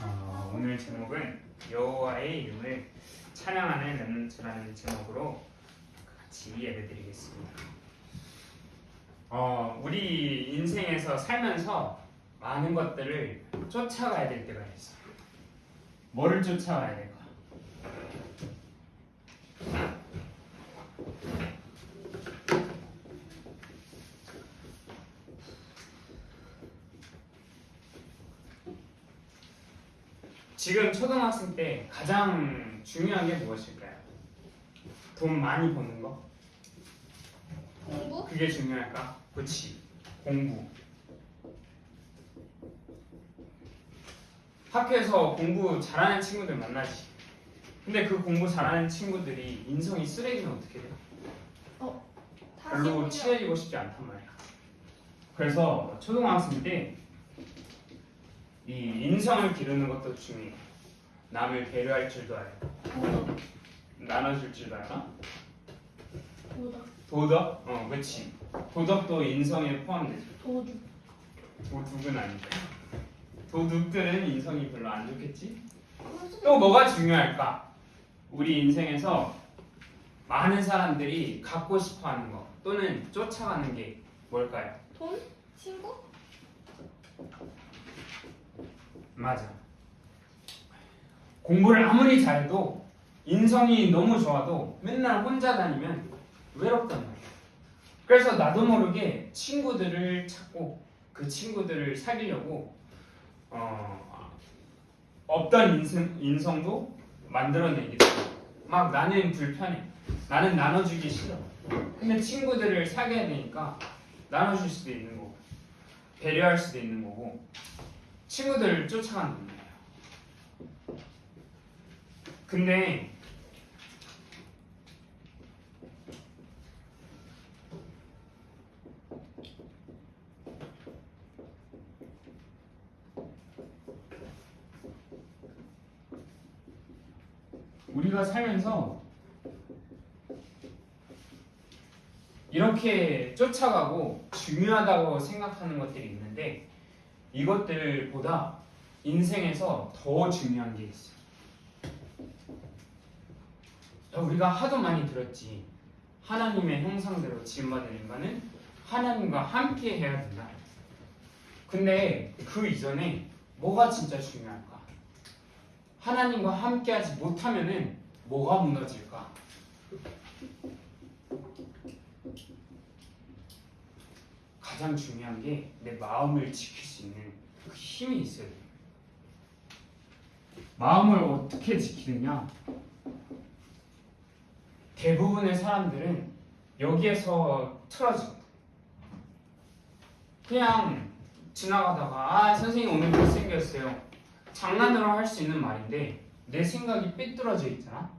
어, 오늘 제목은 여호와의 이름을 찬양하는 렘넌트라는 제목으로 같이 예배 드리겠습니다. 어, 우리 인생에서 살면서 많은 것들을 쫓아가야 될 때가 있어. 뭐를 쫓아가야 될까? 지금 초등학생 때 가장 중요한 게 무엇일까요? 돈 많이 버는 거? 공부? 그게 중요할까? 그렇지. 공부. 학교에서 공부 잘하는 친구들 만나지. 근데 그 공부 잘하는 친구들이 인성이 쓰레기면 어떻게 돼요? 별로 친해지고 싶지 않단 말이야. 그래서 초등학생 때 이 인성을 기르는 것도 중요해. 남을 배려할 줄도 알고 도덕. 나눠줄 줄도 알아. 도덕. 도덕? 어, 그렇지. 도덕도 인성에 포함되죠. 도둑. 도둑은 아니고 도둑들은 인성이 별로 안 좋겠지? 또 뭐가 중요할까? 우리 인생에서 많은 사람들이 갖고 싶어 하는 거 또는 쫓아가는 게 뭘까요? 돈? 친구? 맞아. 공부를 아무리 잘해도 인성이 너무 좋아도 맨날 혼자 다니면 외롭단 말이야. 그래서 나도 모르게 친구들을 찾고 그 친구들을 사귀려고 어, 없던 인성, 인성도 만들어내기도 막 나는 불편해. 나는 나눠주기 싫어. 근데 친구들을 사귀어야 되니까 나눠줄 수도 있는 거고 배려할 수도 있는 거고 친구들을 쫓아가는 거예요. 근데 살면서 이렇게 쫓아가고 중요하다고 생각하는 것들이 있는데 이것들보다 인생에서 더 중요한 게 있어요. 야, 우리가 하도 많이 들었지. 하나님의 형상대로 지음받은 인간은 하나님과 함께 해야 된다. 근데 그 이전에 뭐가 진짜 중요할까? 하나님과 함께하지 못하면은 뭐가 무너질까? 가장 중요한 게 내 마음을 지킬 수 있는 그 힘이 있어야 돼요. 마음을 어떻게 지키느냐? 대부분의 사람들은 여기에서 틀어져. 그냥 지나가다가 아 선생님 오늘 못생겼어요. 장난으로 할 수 있는 말인데 내 생각이 삐뚤어져 있잖아.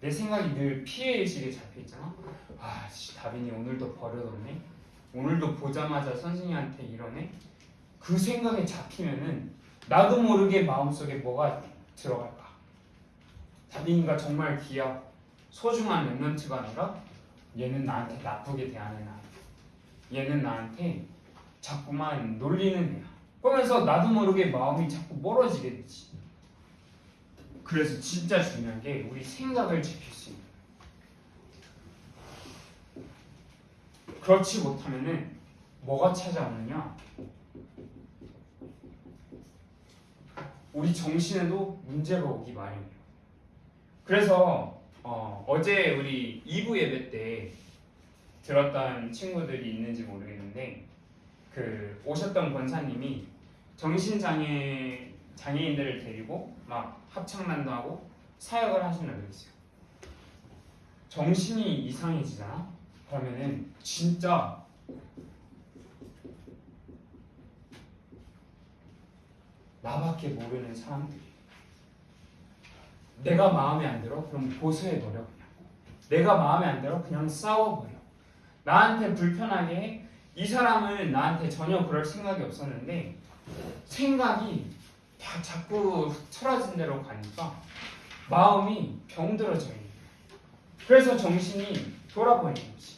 내 생각이 늘 피해의식에 잡혀 있잖아. 아, 씨, 다빈이 오늘도 버려뒀네. 오늘도 보자마자 선생님한테 이러네. 그 생각에 잡히면은 나도 모르게 마음속에 뭐가 들어갈까? 다빈이가 정말 귀하고 소중한 랩런트가 아니라 얘는 나한테 나쁘게 대하는 아이. 얘는 나한테 자꾸만 놀리는 애야. 그러면서 나도 모르게 마음이 자꾸 멀어지게 되지. 그래서 진짜 중요한 게 우리 생각을 지킬 수 있는. 거야. 그렇지 못하면은 뭐가 찾아오느냐? 우리 정신에도 문제가 오기 마련이에요. 그래서 어, 어제 우리 2부 예배 때 들었던 친구들이 있는지 모르겠는데 그 오셨던 권사님이 정신장애 장애인들을 데리고 막 합창단도 하고 사역을 하신다고 그랬어요. 정신이 이상해지잖아. 그러면은 진짜 나밖에 모르는 사람들이 내가 마음에 안 들어 그럼 고소해버려 그냥 내가 마음에 안 들어 그냥 싸워버려 나한테 불편하게 해이 사람은 나한테 전혀 그럴 생각이 없었는데 생각이 다 자꾸 틀어진 대로 가니까 마음이 병들어져 있는 거야. 그래서 정신이 돌아버리는 거지.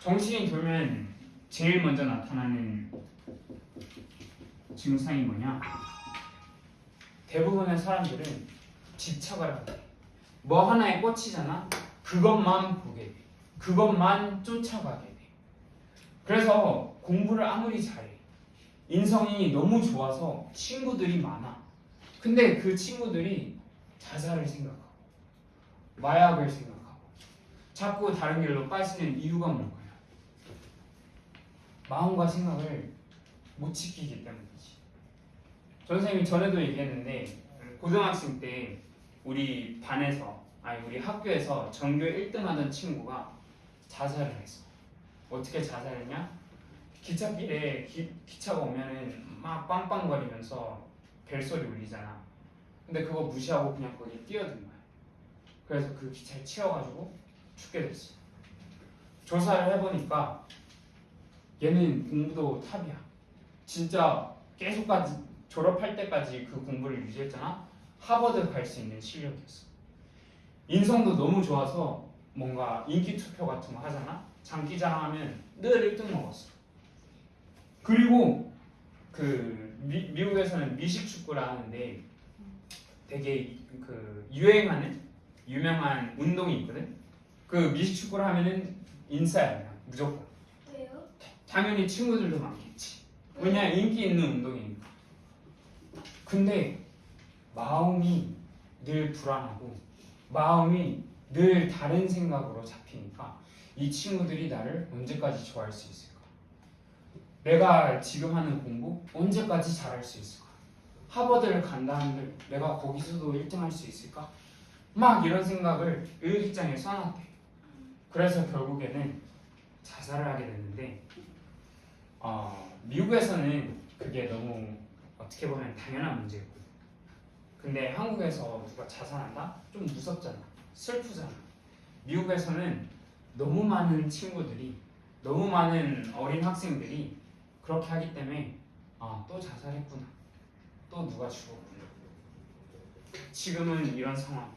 정신이 돌면 제일 먼저 나타나는 증상이 뭐냐? 대부분의 사람들은 집착을 하게 돼. 뭐 하나에 꽂히잖아? 그것만 보게 돼. 그것만 쫓아가게 돼. 그래서 공부를 아무리 잘해. 인성이 너무 좋아서 친구들이 많아. 근데 그 친구들이 자살을 생각하고, 마약을 생각하고, 자꾸 다른 길로 빠지는 이유가 뭘까요? 마음과 생각을 못 지키기 때문이지. 선생님이 전에도 얘기했는데 고등학생 때 우리 반에서 아니 우리 학교에서 전교 1등 하던 친구가 자살을 했어. 어떻게 자살했냐? 기찻길에 기, 기차가 오면은 막 빵빵거리면서 벨소리 울리잖아. 근데 그거 무시하고 그냥 거기에 뛰어든 거야. 그래서 그 기차에 치여가지고 죽게 됐어. 조사를 해보니까 얘는 공부도 탑이야. 진짜 계속까지 졸업할 때까지 그 공부를 유지했잖아. 하버드 갈 수 있는 실력이었어. 인성도 너무 좋아서 뭔가 인기 투표 같은 거 하잖아. 장기자랑 하면 늘 1등 먹었어. 그리고 그 미, 미국에서는 미식 축구라 하는데 되게 그 유행하는 유명한 운동이 있거든. 그 미식 축구를 하면은 인싸야 그냥 무조건. 왜요? 당연히 친구들도 많겠지. 왜냐 인기 있는 운동이니까. 근데 마음이 늘 불안하고 마음이 늘 다른 생각으로 잡히니까 이 친구들이 나를 언제까지 좋아할 수 있을까? 내가 지금 하는 공부 언제까지 잘할 수 있을까? 하버드를 간다는데 내가 거기서도 1등 할 수 있을까? 막 이런 생각을 일기장에 써놨대. 그래서 결국에는 자살을 하게 됐는데 어, 미국에서는 그게 너무 어떻게 보면 당연한 문제였거든. 근데 한국에서 누가 자살한다? 좀 무섭잖아. 슬프잖아. 미국에서는 너무 많은 친구들이 너무 많은 어린 학생들이 그렇게 하기 때문에 아, 또 자살했구나. 또 누가 죽었구나. 지금은 이런 상황.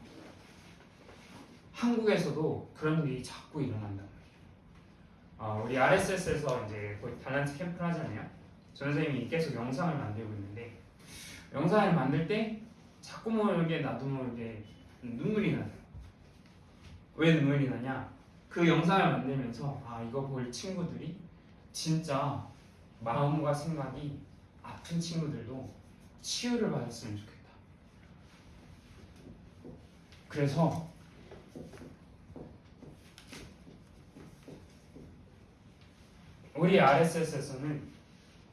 한국에서도 그런 일이 자꾸 말이에요. 어, 우리 RSS에서 이제 거의 달란트 캠프를 하잖아요. 전 선생님이 계속 영상을 만들고 있는데 영상을 만들 때 자꾸 모르게 나도 모르게 눈물이 나요. 왜 눈물이 나냐? 그 영상을 만들면서 아 이거 볼 친구들이 진짜 마음과 생각이 아픈 친구들도 치유를 받았으면 좋겠다. 그래서 우리 RSS에서는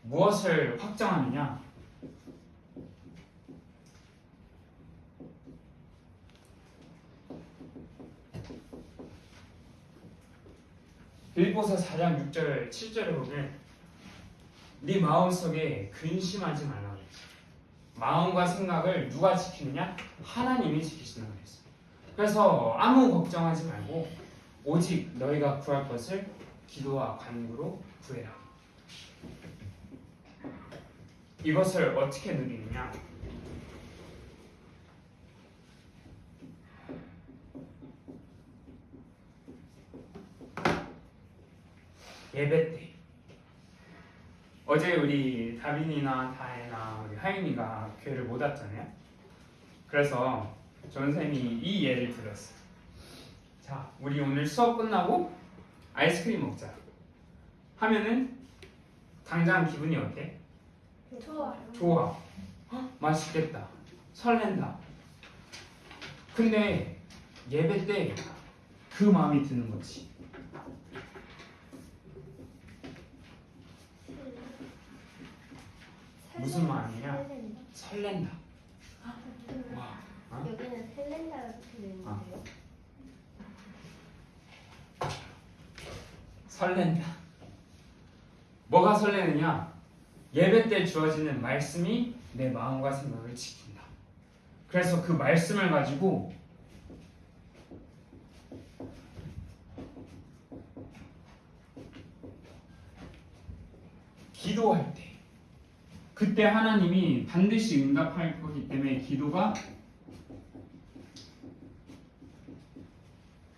무엇을 확정하느냐? 빌보서 4장 6절 7절에 보면 네 마음속에 근심하지 말라 그랬어. 마음과 생각을 누가 지키느냐? 하나님이 지키시는 그랬어. 그래서 아무 걱정하지 말고 오직 너희가 구할 것을 기도와 간구로 구해라. 이것을 어떻게 누리느냐? 예배 때. 어제 우리 다빈이나 다혜나 우리 하윤이가 교회를 못 왔잖아요. 그래서 전쌤이 이 예를 들었어. 자, 우리 오늘 수업 끝나고 아이스크림 먹자. 하면은 당장 기분이 어때? 좋아요. 좋아. 헉, 맛있겠다. 설렌다. 근데 예배 때 그 마음이 드는 거지. 무슨 말이냐? 설렌다. 와, 어? 여기는 아. 설렌다. 뭐가 설레느냐? 예배 때 주어지는 말씀이 내 마음과 생각을 지킨다. 그래서 그 말씀을 가지고 기도할 때 그때 하나님이 반드시 응답할 거기 때문에 기도가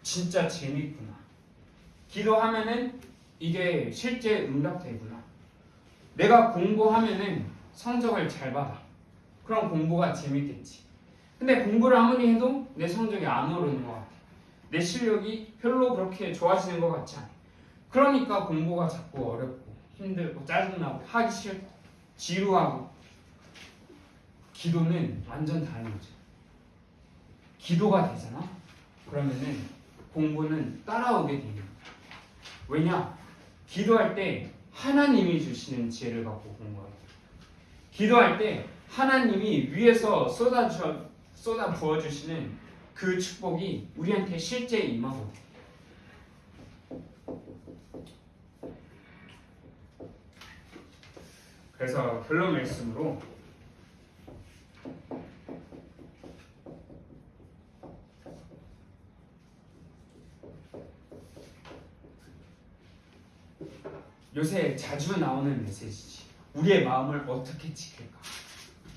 진짜 재밌구나. 기도하면은 이게 실제 응답되구나. 내가 공부하면은 성적을 잘 받아. 그럼 공부가 재밌겠지. 근데 공부를 아무리 해도 내 성적이 안 오르는 것 같아. 내 실력이 별로 그렇게 좋아지는 것 같지 않아. 그러니까 공부가 자꾸 어렵고 힘들고 짜증나고 하기 싫고 지루하고 기도는 완전 다른 거죠. 기도가 되잖아. 그러면은 공부는 따라오게 거야. 왜냐? 기도할 때 하나님이 주시는 지혜를 갖고 공부해요. 기도할 때 하나님이 위에서 쏟아 주 쏟아 부어 주시는 그 축복이 우리한테 실제 임하거 그래서 결론 말씀으로 요새 자주 나오는 메시지지. 우리의 마음을 어떻게 지킬까?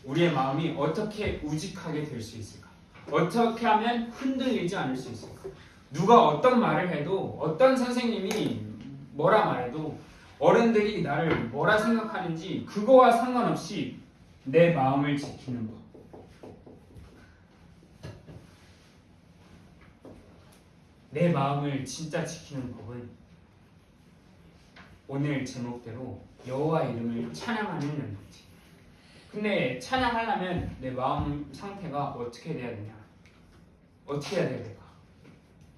우리의 마음이 어떻게 우직하게 될 수 있을까? 어떻게 하면 흔들리지 않을 수 있을까? 누가 어떤 말을 해도 어떤 선생님이 뭐라 말해도 어른들이 나를 뭐라 생각하는지 그거와 상관없이 내 마음을 지키는 법. 내 마음을 진짜 지키는 법은 오늘 제목대로 여호와 이름을 찬양하는 연습지. 근데 찬양하려면 내 마음 상태가 어떻게 돼야 되냐? 어떻게 해야 될까?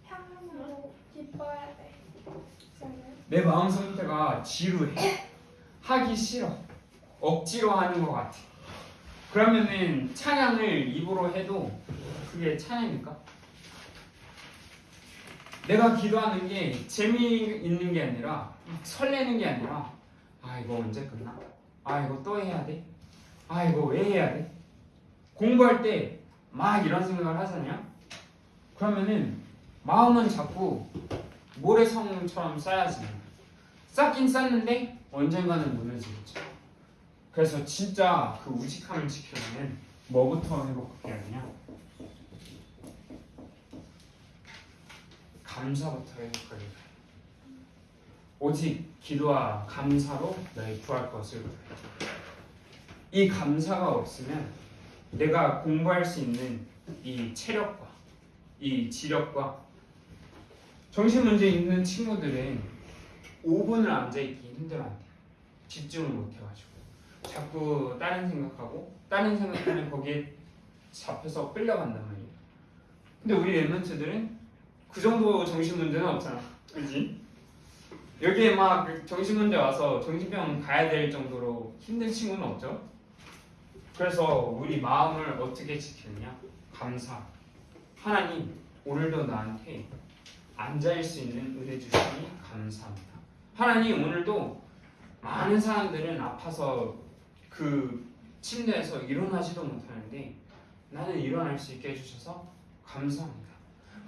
향으로 기뻐야. 내 마음 상태가 지루해. 하기 싫어. 억지로 하는 것 같아. 그러면은 찬양을 입으로 해도 그게 찬양일까? 내가 기도하는 게 재미있는 게 아니라 막 설레는 게 아니라 아 이거 언제 끝나? 아 이거 또 해야 돼? 아 이거 왜 해야 돼? 공부할 때 막 이런 생각을 하잖아요. 그러면은 마음은 자꾸 모래성처럼 거예요. 쌓긴 쌓는데 언젠가는 무너지겠죠. 그래서 진짜 그 우직함을 지키려면 뭐부터 회복해야 되냐? 감사부터 회복하게 돼. 오직 기도와 감사로 너희 구할 것을. 이 감사가 없으면 내가 공부할 수 있는 이 체력과 이 지력과 정신 문제 있는 친구들은 5분을 앉아 있기 힘들어한대. 집중을 못 해가지고 자꾸 다른 생각하고 다른 생각하면 거기에 잡혀서 끌려간단 말이에요. 근데 우리 랩런트들은 그 정도 정신 문제는 없잖아, 그렇지? 여기에 막그 정신 문제 와서 정신병 가야 될 정도로 힘든 친구는 없죠. 그래서 우리 마음을 어떻게 지키느냐? 감사. 하나님 오늘도 나한테 앉아있을 수 있는 은혜 주시니 감사합니다. 하나님 오늘도 많은 사람들은 아파서 그 침대에서 일어나지도 못하는데 나는 일어날 수 있게 해주셔서 감사합니다.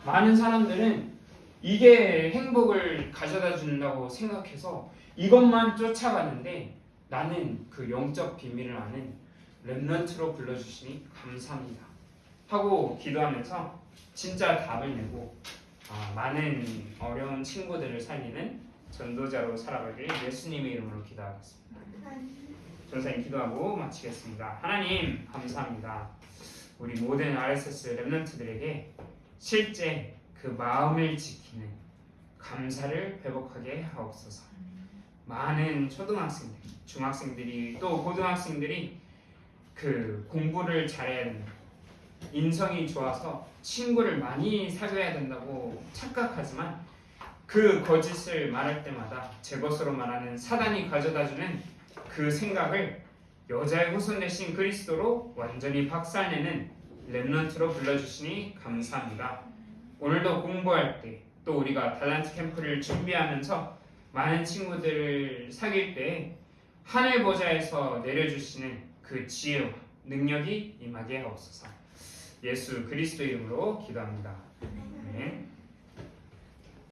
많은 사람들은 이게 행복을 가져다 준다고 생각해서 이것만 쫓아가는데 나는 그 영적 비밀을 아는 랩런트로 불러주시니 감사합니다. 하고 기도하면서 진짜 답을 내고 아, 많은 어려운 친구들을 살리는 전도자로 살아가길 예수님의 이름으로 기도하겠습니다. 전사님 기도하고 마치겠습니다. 하나님 감사합니다. 우리 모든 RSS 랩런트들에게 실제 그 마음을 지키는 감사를 회복하게 하옵소서. 많은 초등학생들, 중학생들이 또 고등학생들이 그 공부를 잘해야 된다. 인성이 좋아서 친구를 많이 사귀어야 된다고 착각하지만 그 거짓을 말할 때마다 제 것으로 말하는 사단이 가져다주는 그 생각을 여자의 후손 대신 그리스도로 완전히 박살내는 랩런트로 불러주시니 감사합니다. 오늘도 공부할 때 또 우리가 달란트 캠프를 준비하면서 많은 친구들을 사귈 때 하늘 보좌에서 내려주시는 그 지혜와 능력이 임하게 하옵소서. 예수 그리스도 이름으로 기도합니다. 네.